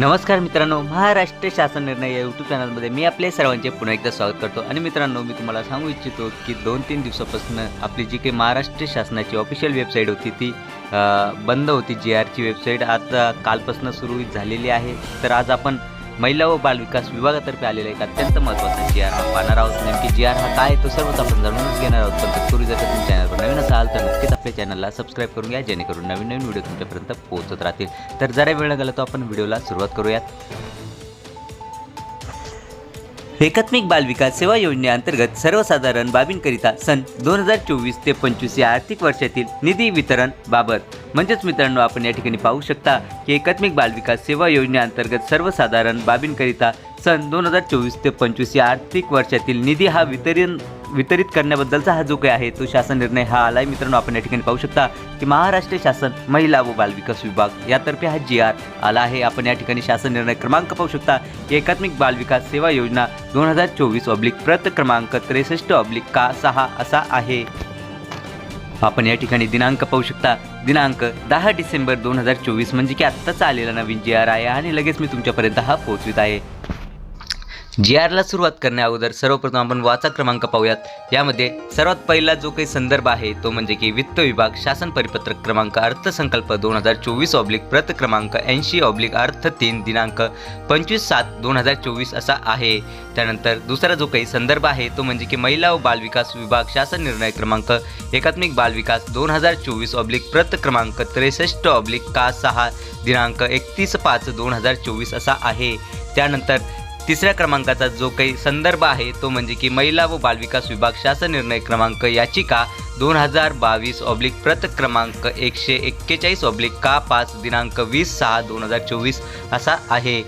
नमस्कार मित्रांनो महाराष्ट्र शासन निर्णय या यूट्यूब चॅनलमध्ये मी आपले सर्वांचे पुन्हा एकदा स्वागत करतो. आणि मित्रांनो मी तुम्हाला सांगू इच्छितो की दोन तीन दिवसापासून आपली जी काही महाराष्ट्र शासनाची ऑफिशियल वेबसाईट होती ती बंद होती जी आरची वेबसाईट आता कालपासून सुरू झालेली आहे. तर आज आपण महिला व बालविकास विभागातर्फे आलेला एक अत्यंत महत्त्वाचा जी आर हा पाहणार आहोत. नेमकी जी आर हा काय आहे तो सर्वच आपण जाणूनच घेणार आहोत. पण तत्पूर्वी जर तुम्ही चॅनलवर नवीन असाल तर नक्कीच आपल्या चॅनलला सबस्क्राईब करून घ्या जेणेकरून नवीन नवीन व्हिडिओ तुमच्यापर्यंत पोहोचत राहतील. तर जरा वेळ लागला तो आपण व्हिडिओला सुरुवात करूयात. एकात्मिक बालविकास सेवा योजनेअंतर्गत सर्वसाधारण बाबींकरिता सन दोन हजार चोवीस ते पंचवीस या आर्थिक वर्षातील निधी वितरण बाबत. म्हणजेच मित्रांनो आपण या ठिकाणी पाहू शकता की एकात्मिक बालविकास सेवा योजनेअंतर्गत सर्वसाधारण बाबींकरिता सन दोन हजार चोवीस ते पंचवीस या आर्थिक वर्षातील निधी हा वितरण वितरित करण्याबद्दलचा हा जो काही आहे तो शासन निर्णय हा आलाय. मित्रांनो आपण या ठिकाणी पाहू शकता की महाराष्ट्र शासन महिला व बालविकास विभाग यातर्फे हा जी आर आला आहे. आपण या ठिकाणी शासन निर्णय क्रमांक पाहू शकता की एकात्मिक बालविकास सेवा योजना दोन हजार चोवीस ऑब्लिक प्रत क्रमांक त्रेसष्ट ऑब्लिक का सहा असा आहे. आपण या ठिकाणी दिनांक पाहू शकता. दिनांक दहा डिसेंबर दोन हजार चोवीस म्हणजे की आत्ताच आलेला नवीन जी आर आहे आणि लगेच मी तुमच्यापर्यंत हा पोहोचवित आहे. जी आरला सुरुवात करण्या अगोदर सर्वप्रथम आपण वाचा क्रमांक पाहूयात. यामध्ये सर्वात पहिला जो काही संदर्भ आहे तो म्हणजे की वित्त विभाग शासन परिपत्रक क्रमांक अर्थसंकल्प दोन हजार चोवीस ऑब्लिक प्रत क्रमांक ऐंशी ऑब्लिक अर्थ तीन दिनांक पंचवीस सात दोन हजार चोवीस असा आहे. त्यानंतर दुसरा जो काही संदर्भ आहे तो म्हणजे की महिला व बालविकास विभाग शासन निर्णय क्रमांक एकात्मिक बालविकास दोन हजार चोवीस ऑब्लिक प्रत क्रमांक त्रेसष्ट ऑब्लिक का सहा दिनांक एकतीस पाच दोन हजार चोवीस असा आहे. त्यानंतर तिसऱ्या क्रमांकाचा जो काही संदर्भ आहे तो म्हणजे की महिला व बालविकास विभाग शासन निर्णय क्रमांक याचिका दोन हजार बावीस ऑब्लिक प्रत क्रमांक एकशे एक्केचाळीस ऑब्लिक का पाच दिनांक वीस सहा दोन हजार चोवीस असा आहे.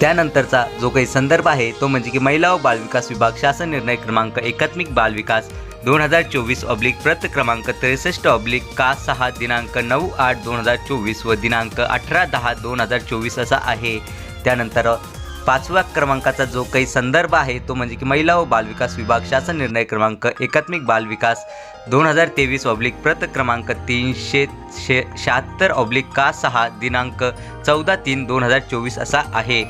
त्यानंतरचा जो काही संदर्भ आहे तो म्हणजे की महिला व बालविकास विभाग शासन निर्णय क्रमांक एकात्मिक बालविकास दोन हजार चोवीस ऑब्लिक प्रत क्रमांक त्रेसष्ट ऑब्लिक का सहा दिनांक नऊ आठ दोन हजार चोवीस व दिनांक अठरा दहा दोन हजार चोवीस असा आहे. त्यानंतर पाचव्या क्रमांकाचा जो काही संदर्भ आहे तो म्हणजे की महिला व बालविकास विभाग शासन निर्णय क्रमांक एकात्मिक बालविकास दोन हजार तेवीस ऑब्लिक प्रत क्रमांक तीनशे शे शहात्तर ऑब्लिक का सहा दिनांक चौदा तीन दोन हजार चोवीस असा आहे.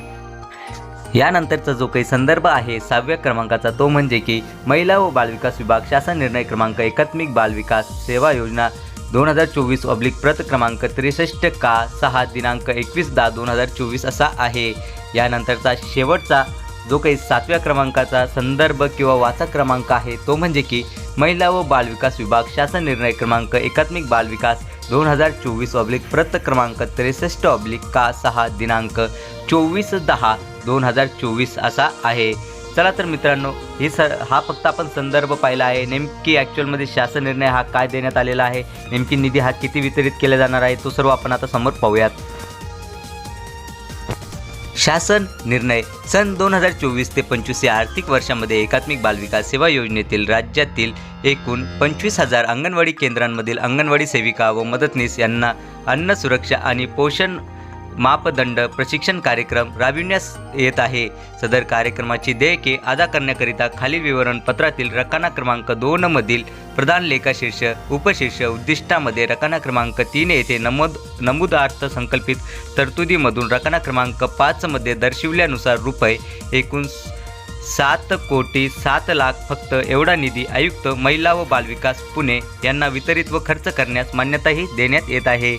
यानंतरचा जो काही संदर्भ आहे सहाव्या क्रमांकाचा तो म्हणजे की महिला व बालविकास विभाग शासन निर्णय क्रमांक एकात्मिक बालविकास सेवा योजना दोन हजार चोवीस ऑब्लिक प्रत क्रमांक त्रेसष्ट का सहा दिनांक एकवीस दहा दोन हजार चोवीस असा आहे. यानंतरचा शेवटचा जो काही सातव्या क्रमांकाचा संदर्भ किंवा वाचा क्रमांक आहे तो म्हणजे की महिला व बालविकास विभाग शासन निर्णय क्रमांक एकात्मिक बालविकास दोन हजार चोवीस ऑब्लिक प्रत क्रमांक त्रेसष्ट ऑब्लिक का सहा दिनांक चोवीस दहा दोन हजार चोवीस असा आहे. चला तर मित्रांनो हे सर हा फक्त आपण संदर्भ पाहिला आहे. नेमकी ॲक्च्युअलमध्ये शासन निर्णय हा काय देण्यात आलेला आहे? नेमकी निधी हा किती वितरित केला जाणार आहे? तो सर्व आपण आता समोर पाहूयात. शासन निर्णय सन दोन हजार चोवीस ते पंचवीस या आर्थिक वर्षामध्ये एकात्मिक बालविकास सेवा योजनेतील राज्यातील एकूण पंचवीस हजार अंगणवाडी केंद्रांमधील अंगणवाडी सेविका व मदतनीस यांना अन्न सुरक्षा आणि पोषण मापदंड प्रशिक्षण कार्यक्रम राबविण्यास येत आहे. सदर कार्यक्रमाची देयके अदा करण्याकरिता खालील विवरणपत्रातील रकाना क्रमांक दोनमधील प्रधान लेखाशीर्ष उपशीर्ष उद्दिष्टामध्ये रकाना क्रमांक तीन येथे नमूद नमूदार्थ संकल्पित तरतुदीमधून रकाना क्रमांक पाचमध्ये दर्शविल्यानुसार रुपये एकूण सात कोटी सात लाख फक्त एवढा निधी आयुक्त महिला व बालविकास पुणे यांना वितरित व खर्च करण्यास मान्यताही देण्यात येत आहे.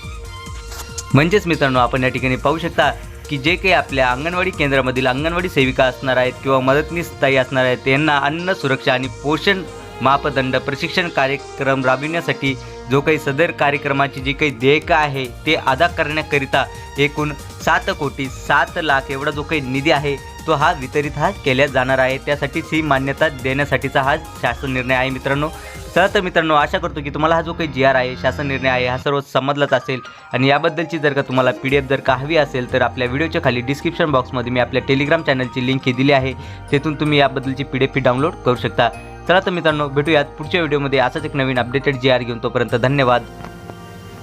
म्हणजेच मित्रांनो आपण या ठिकाणी पाहू शकता की जे काही आपल्या अंगणवाडी केंद्रामधील अंगणवाडी सेविका असणार आहेत किंवा मदतनीस ताई असणार आहेत त्यांना अन्न सुरक्षा आणि पोषण मापदंड प्रशिक्षण कार्यक्रम राबविण्यासाठी जो काही सदर कार्यक्रमाची जी काही देयकं आहे ते अदा करण्याकरिता एकूण सात कोटी सात लाख एवढा जो काही निधी आहे तो हा वितरित हा केल्या जाणार आहे त्यासाठीच ही मान्यता देण्यासाठीचा हा शासन निर्णय आहे मित्रांनो. चला तर मित्रांनो आशा करतो की तुम्हाला हा जो काही जी आर आहे शासन निर्णय आहे हा सर्व समजलाच असेल. आणि याबद्दलची जर का तुम्हाला पी डी एफ जर का हवी असेल तर आपल्या व्हिडिओच्या खाली डिस्क्रिप्शन बॉक्समध्ये मी आपल्या टेलिग्राम चॅनलची लिंक ही दिली आहे. तेथून तुम्ही याबद्दलची पी डी एफ ही डाउनलोड करू शकता. चला तर मित्रांनो भेटूयात पुढच्या व्हिडिओमध्ये. असाच एक नवीन अपडेटेड जी आर घेऊन तोपर्यंत धन्यवाद.